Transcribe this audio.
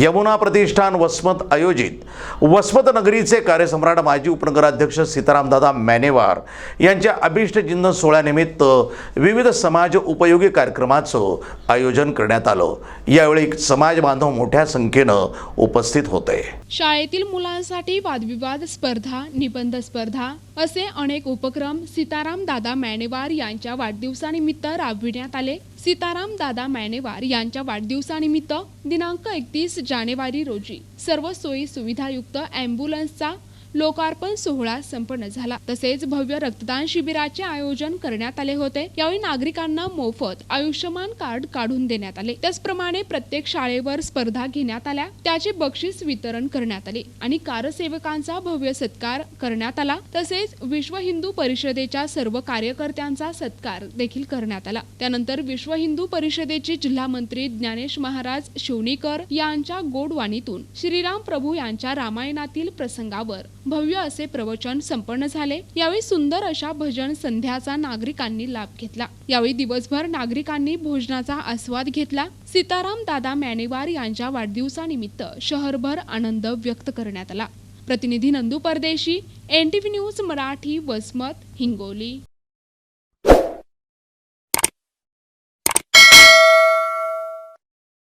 यमुना प्रतिष्ठान वसमत आयोजित. वसमत नगरीचे कार्यसम्राट माजी उपनगराध्यक्ष सीतारामदादा मॅनेवार यांच्या अभिष्ट चिन्ह सोहळ्यानिमित्त विविध समाज उपयोगी कार्यक्रमाचं आयोजन करण्यात आलं. यावेळी समाज बांधव मोठ्या संख्येनं उपस्थित होते. शाळेतील मुलांसाठी वादविवाद स्पर्धा निबंध स्पर्धा असे अनेक उपक्रम सीताराम दादा मॅनेवार यांच्या वाढदिवसानिमित्त राबविण्यात आले. सीताराम दादा मॅनेवार यांच्या वाढदिवसानिमित्त दिनांक एकतीस जानेवारी रोजी सर्व सोयी सुविधायुक्त अँब्युलन्सचा लोकार्पण सोहळा संपन्न झाला. तसेच भव्य रक्तदान शिबिराचे आयोजन करण्यात आले होते. यावेळी नागरिकांना मोफत आयुष्यमान कार्ड काढून देण्यात आले. त्याचप्रमाणे प्रत्येक शाळेवर स्पर्धा घेण्यात आल्या. त्याचे बक्षीस वितरण करण्यात आले आणि कारसेवकांचा भव्य सत्कार करण्यात आला. तसेच विश्व हिंदू परिषदेच्या सर्व कार्यकर्त्यांचा सत्कार देखील करण्यात आला. त्यानंतर विश्व हिंदू परिषदेचे जिल्हा मंत्री ज्ञानेश महाराज शिवणीकर यांच्या गोडवाणीतून श्रीराम प्रभू यांच्या रामायणातील प्रसंगावर भव्य असे प्रवचन संपन्न झाले. यावेळी सुंदर अशा भजन संध्याचा नागरिकांनी लाभ घेतला. यावेळी दिवसभर नागरिकांनी भोजनाचा आस्वाद घेतला. सीताराम दादा मॅनेवार यांच्या वाढदिवसानिमित्त शहरभर आनंद व्यक्त करण्यात आला. प्रतिनिधी नंदू परदेशी एनटीव्ही न्यूज मराठी वसमत हिंगोली.